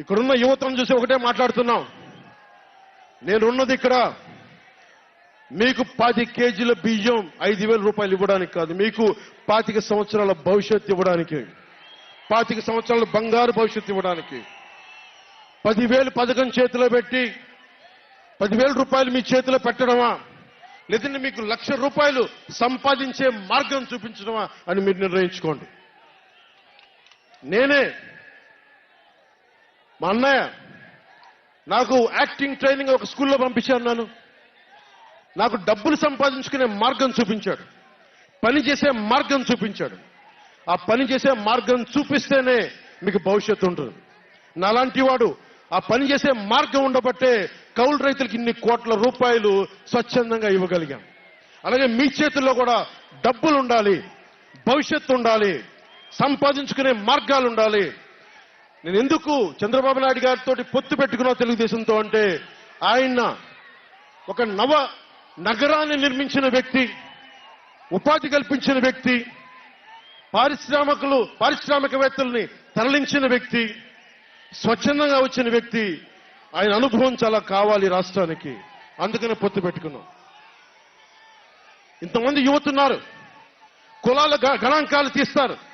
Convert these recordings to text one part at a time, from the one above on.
ఇక్కడున్న యువతను చూసి ఒకటే మాట్లాడుతున్నాం. నేనున్నది ఇక్కడ. మీకు పాతి కేజీల బియ్యం ఐదు వేల రూపాయలు ఇవ్వడానికి కాదు మీకు పాతిక సంవత్సరాల భవిష్యత్తు ఇవ్వడానికి పాతిక సంవత్సరాల బంగారు భవిష్యత్తు ఇవ్వడానికి. పదివేలు పథకం చేతిలో పెట్టి పదివేల రూపాయలు మీ చేతిలో పెట్టడమా? లేదంటే మీకు లక్ష రూపాయలు సంపాదించే మార్గం చూపించడమా అని మీరు నిర్ణయించుకోండి. నేనే మా అన్నయ్య నాకు యాక్టింగ్ ట్రైనింగ్ ఒక స్కూల్లో పంపించాను నన్ను. నాకు డబ్బులు సంపాదించుకునే మార్గం చూపించాడు. పని చేసే మార్గం చూపించాడు. ఆ పని చేసే మార్గం చూపిస్తేనే మీకు భవిష్యత్తు ఉంటుంది. నాలాంటి వాడు ఆ పని చేసే మార్గం ఉండబట్టే కౌలు రైతులకు ఇన్ని కోట్ల రూపాయలు స్వచ్ఛందంగా ఇవ్వగలిగాం. అలాగే మీ చేతుల్లో కూడా డబ్బులు ఉండాలి భవిష్యత్తు ఉండాలి సంపాదించుకునే మార్గాలు ఉండాలి నేను ఎందుకు చంద్రబాబు నాయుడు గారితో పొత్తు పెట్టుకున్నా తెలుగుదేశంతో అంటే ఆయన ఒక నవ నగరాన్ని నిర్మించిన వ్యక్తి ఉపాధి కల్పించిన వ్యక్తి పారిశ్రామికులు పారిశ్రామికవేత్తల్ని తరలించిన వ్యక్తి స్వచ్ఛందంగా వచ్చిన వ్యక్తి. ఆయన అనుభవం చాలా కావాలి రాష్ట్రానికి. అందుకనే పొత్తు పెట్టుకున్నాం. ఇంతమంది యువతున్నారు. కులాల గ- గణాంకాలు తీస్తారు.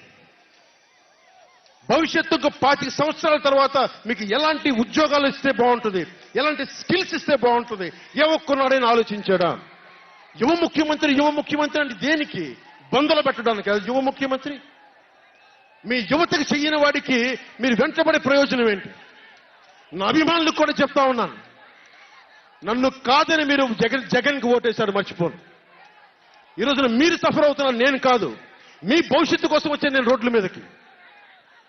భవిష్యత్తుకు పాతిక సంవత్సరాల తర్వాత మీకు ఎలాంటి ఉద్యోగాలు ఇస్తే బాగుంటుంది? ఎలాంటి స్కిల్స్ ఇస్తే బాగుంటుంది? ఏ ఒక్కనాడైనా ఆలోచించాడా? యువ ముఖ్యమంత్రి యువ ముఖ్యమంత్రి అంటే దేనికి? బంధులు పెట్టడానికి. అది యువ ముఖ్యమంత్రి. మీ యువతకు చెయ్యని వాడికి మీరు వెంటబడే ప్రయోజనం ఏంటి? నా అభిమానులకు కూడా చెప్తా ఉన్నాను. నన్ను కాదని మీరు జగన్ జగన్కి ఓటేశాడు మర్చిపోను. ఈ రోజున మీరు సఫర్ అవుతున్నారు నేను కాదు. మీ భవిష్యత్తు కోసం వచ్చే నేను రోడ్ల మీదకి.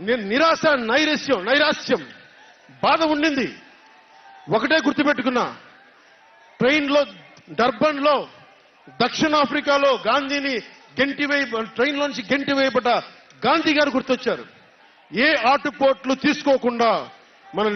నిరాశ నైరస్యం నైరాస్యం బాధ ఉండింది. ఒకటే గుర్తుపెట్టుకున్నా. ట్రైన్లో డర్బన్లో దక్షిణాఫ్రికాలో గాంధీని గెంటివేయ ట్రైన్లోంచి గెంటి వేయబడ్డ గాంధీ గారు గుర్తొచ్చారు. ఏ ఆటుపోట్లు తీసుకోకుండా మనల్ని